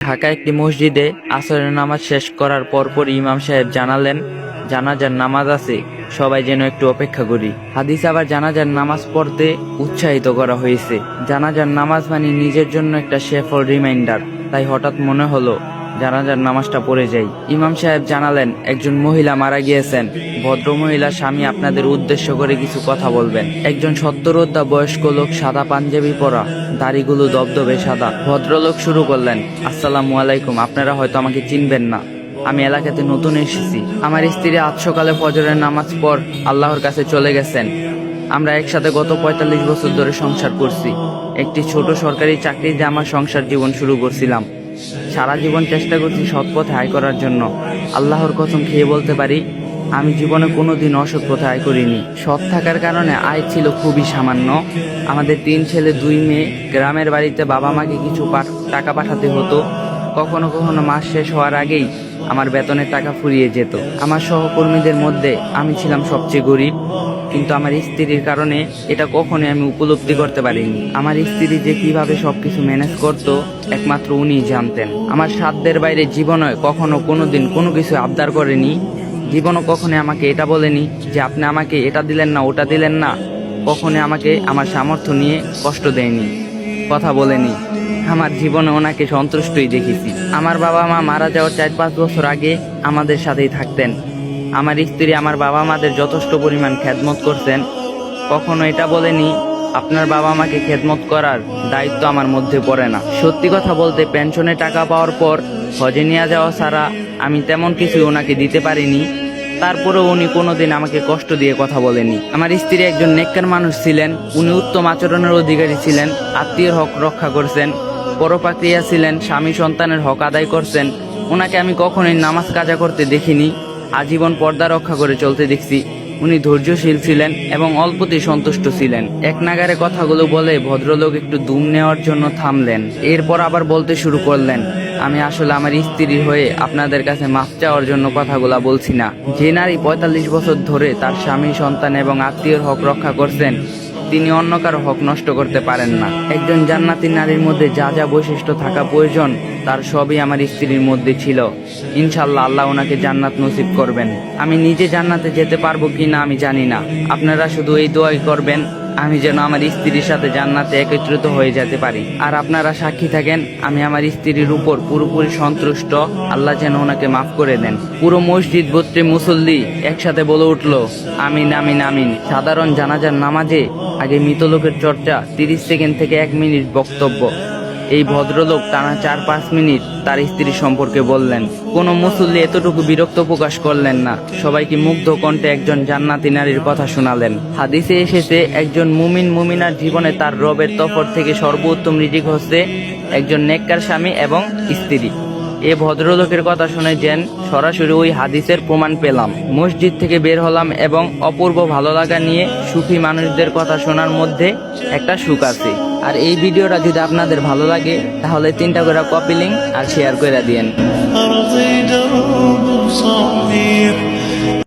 ঢাকা একটি মসজিদে আসরের নামাজ শেষ করার পরপর ইমাম সাহেব জানালেন, জানাজার নামাজ আছে, সবাই যেন একটু অপেক্ষা করি। হাদিস আবার জানাজার নামাজ পড়তে উৎসাহিত করা হয়েছে। জানাজার নামাজ মানে নিজের জন্য একটা শেফল রিমাইন্ডার। তাই হঠাৎ মনে হলো জানাজার নামাজটা পড়ে যাই। ইমাম সাহেব জানালেন, একজন মহিলা মারা গিয়েছেন। ভদ্র মহিলা স্বামী আপনাদের উদ্দেশ্য করে কিছু কথা বলবেন। একজন সত্তরোদ্ধা বয়স্ক লোক সাদা পাঞ্জাবি পরা, দাড়িগুলো দবদবে সাদা। ভদ্রলোক শুরু করলেন, আসসালামু আলাইকুম, আপনারা হয়তো আমাকে চিনবেন না। আমি এলাকাতে নতুন এসেছি। আমার স্ত্রী আজ সকালে ফজরের নামাজ পর আল্লাহর কাছে চলে গেছেন। আমরা একসাথে গত পঁয়তাল্লিশ বছর ধরে সংসার করছি। একটি ছোট সরকারি চাকরিতে আমার সংসার জীবন শুরু করছিলাম। সারা জীবন চেষ্টা করছি সৎ পথে আয় করার জন্য। আল্লাহর কসম খেয়ে বলতে পারি, আমি জীবনে কোনো দিন অসৎ পথে আয় করিনি। সৎ থাকার কারণে আয় ছিল খুবই সামান্য। আমাদের তিন ছেলে, দুই মেয়ে, গ্রামের বাড়িতে বাবা মাকে কিছু টাকা পাঠাতে হতো। কখনো কখনো মাস শেষ হওয়ার আগেই আমার বেতনের টাকা ফুরিয়ে যেত। আমার সহকর্মীদের মধ্যে আমি ছিলাম সবচেয়ে গরিব। কিন্তু আমার স্ত্রীর কারণে এটা কখনোই আমি উপলব্ধি করতে পারিনি। আমার স্ত্রী যে কীভাবে সবকিছু ম্যানেজ করতো, একমাত্র উনিই জানতেন। আমার সাধ্যের বাইরে জীবনে কখনো কোনোদিন কোনো কিছু আবদার করেনি। জীবনও কখনো আমাকে এটা বলেনি যে আপনি আমাকে এটা দিলেন না, ওটা দিলেন না। কখনো আমাকে আমার সামর্থ্য নিয়ে কষ্ট দেয়নি, কথা বলেনি। আমার জীবনে ওনাকে সন্তুষ্টই দেখেছি। আমার বাবা মা মারা যাওয়ার চার পাঁচ বছর আগে আমাদের সাথেই থাকতেন। আমার স্ত্রী আমার বাবা মাদের যথেষ্ট পরিমাণ খেদমত করতেন কখনো এটা বলেনি, আপনার বাবা মাকে খেদমত করার দায়িত্ব আমার মধ্যে পড়ে না। সত্যি কথা বলতে, পেনশনে টাকা পাওয়ার পর হজে নিয়ে যাওয়া ছাড়া আমি তেমন কিছু ওনাকে দিতে পারিনি। তারপরেও উনি কোনোদিন আমাকে কষ্ট দিয়ে কথা বলেনি। আমার স্ত্রী একজন নেককার মানুষ ছিলেন, উনি উত্তম আচরণের অধিকারী ছিলেন, আত্মীয়র হক রক্ষা করছেন, পরপাক্রিয়া ছিলেন, স্বামী সন্তানের হক আদায় করছেন। ওনাকে আমি কখনোই নামাজ কাজা করতে দেখিনি। আজীবন পর্দা রক্ষা করে চলতে দেখছি। উনি ধৈর্যশীল ছিলেন এবং অল্পতেই সন্তুষ্ট ছিলেন। এক নাগারে কথাগুলো বলে ভদ্রলোক একটু দুম নেওয়ার জন্য থামলেন। এরপর আবার বলতে শুরু করলেন, আমি আসলে আমার স্ত্রী হয়ে আপনাদের কাছে মাফ চাওয়ার জন্য কথাগুলা বলছি না। যে নারী পঁয়তাল্লিশ বছর ধরে তার স্বামী, সন্তান এবং আত্মীয়র হক রক্ষা করছেন তিনি অন্য কারও হক নষ্ট করতে পারেন না। একজন জান্নাতি নারীর মধ্যে যা যা বৈশিষ্ট্য থাকা প্রয়োজন, তার সবই আমার স্ত্রীর মধ্যে ছিল। ইনশাল্লাহ আল্লাহ ওনাকে জান্নাত নসিব করবেন। আমি নিজে জান্নাতে যেতে পারব কি না আমি জানি না। আপনারা শুধু এই দোয়াই করবেন, আমি যেন আমার স্ত্রীর সাথে জান্নাতে একত্রিত হয়ে যেতে পারি। আর আপনারা সাক্ষী থাকেন, আমি আমার স্ত্রীর উপর পুরোপুরি সন্তুষ্ট। আল্লাহ যেন ওনাকে মাফ করে দেন। পুরো মসজিদ ভর্তি মুসল্লি একসাথে বলে উঠল, আমিন আমিন আমিন। সাধারণ জানাজার নামাজে আগে মৃত লোকের চর্চা তিরিশ সেকেন্ড থেকে এক মিনিট বক্তব্য। এই ভদ্রলোক টানা চার পাঁচ মিনিট তার স্ত্রী সম্পর্কে বললেন, কোনো মুসল্লি এতটুকু বিরক্ত প্রকাশ করলেন না। সবাইকে মুগ্ধ কণ্ঠে একজন জান্নাতি নারীর কথা শোনালেন। হাদিসে এসেছে, একজন মুমিন মুমিনার জীবনে তার রবের তফর থেকে সর্বোত্তম রিজিক হচ্ছে একজন নেককার স্বামী এবং স্ত্রী। এ ভদ্রলোকের কথা শুনেছেন সরাসরি ওই হাদিসের প্রমাণ পেলাম। মসজিদ থেকে বের হলাম এবং অপূর্ব ভালো লাগা নিয়ে সুফি মানুষদের কথা শোনার মধ্যে একটা সুখ আছে। আর এই ভিডিওটা যদি আপনাদের ভালো লাগে, তাহলে তিনটা করে কপি লিঙ্ক আর শেয়ার করে দিয়েন।